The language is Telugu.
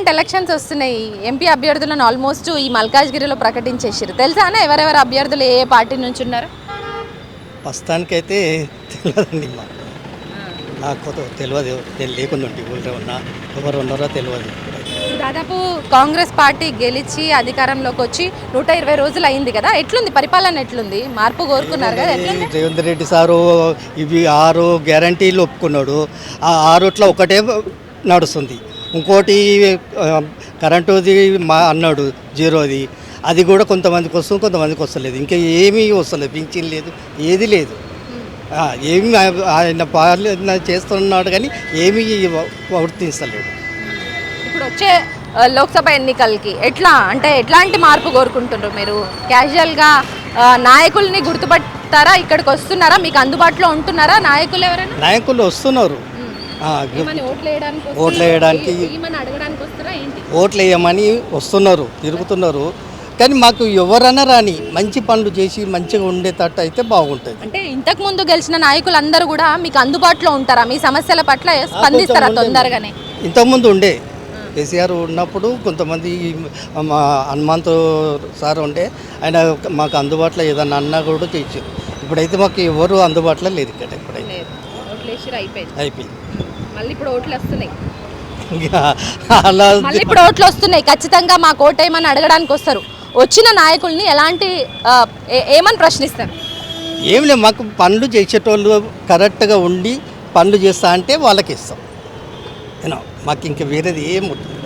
పార్లమెంట్ ఎలక్షన్స్ వస్తున్నాయి. ఎంపీ అభ్యర్థులను ఆల్మోస్ట్ ఈ మల్కాజ్గిరిలో ప్రకటించేసారు తెలుసా అన్న? ఎవరెవరు అభ్యర్థులు ఏ ఏ పార్టీ నుంచి ఉన్నారు? ప్రస్తుతానికైతే తెలియదండి మాకు నాకు తెలియదు తెలి- లేకుండా ఉంటే ఊళ్ళో ఉన్నా. ఎవరు ఉన్నారో తెలియదు దాదాపు కాంగ్రెస్ పార్టీ గెలిచి అధికారంలోకి వచ్చి నూట ఇరవై రోజులు అయింది కదా? ఎట్లుంది? పరిపాలన ఎట్లుంది? మార్పు కోరుకున్నారు కదా? ఎట్లుంది? రేవంత్ రెడ్డి సారు ఇవి ఆరు గ్యారంటీలు ఒప్పుకున్నాడు. ఆ ఆరుట్లో ఒకటే నడుస్తుంది. ఇంకోటి కరెంటుది మా అన్నాడు జీరోది. అది కూడా కొంతమందికి వస్తుంది కొంతమందికి వస్తలేదు. ఇంకా ఏమీ వస్తలేదు పింఛన్ లేదు ఏది లేదు. ఆ, ఏమీ ఆయన పాలన చేస్తున్నాడు కానీ ఏమీ వర్తించలేడు ఇప్పుడు వచ్చే లోక్సభ ఎన్నికలకి ఎట్లా అంటే ఎట్లాంటి మార్పు కోరుకుంటున్నారు మీరు? క్యాజువల్గా నాయకుల్ని గుర్తుపడతారా ఇక్కడికి వస్తున్నారా? మీకు అందుబాటులో ఉంటున్నారా? నాయకులు ఎవరైనా? నాయకులు వస్తున్నారు. ఓట్లు వేయడానికి ఓట్లు వేయడానికి ఏమని అడగడానికి వస్తారా ఏంటి? ఓట్లు వేయమని వస్తున్నారు తిరుగుతున్నారు. కానీ మాకు ఎవరన్నా రాని మంచి పనులు చేసి మంచిగా ఉండేటట్టు అయితే బాగుంటుంది. అంటే ఇంతకు ముందు గెలిచిన నాయకులు అందరూ కూడా మీకు అందుబాటులో ఉంటారా? మీ సమస్యల పట్ల స్పందిస్తారా తొందరగానే? ఇంతకుముందు ఉండే. కేసీఆర్ ఉన్నప్పుడు కొంతమంది మా హనుమంతు సార్ ఉండే. ఆయన మాకు అందుబాటులో ఏదన్నా అన్నా కూడా చేయించారు ఇప్పుడైతే మాకు ఎవరు అందుబాటులో లేదు ఇక్కడ ఇప్పుడైతే. అయిపోయింది. అయిపోయింది. మళ్ళీ ఇప్పుడు ఓట్లు వస్తున్నాయి. మళ్ళీ ఇప్పుడు ఓట్లు వస్తున్నాయి. ఖచ్చితంగా మా కోటేమని అడగడానికి వస్తారు. వచ్చిన నాయకుల్ని ఎలాంటి ఏమని ప్రశ్నిస్తారు? ఏం లేదు మాకు పనులు చేసేటోళ్ళు కరెక్ట్గా ఉండి పనులు చేస్తా అంటే వాళ్ళకి ఇస్తాం. మాకు ఇంక వేరేది ఏం ఉంటుంది.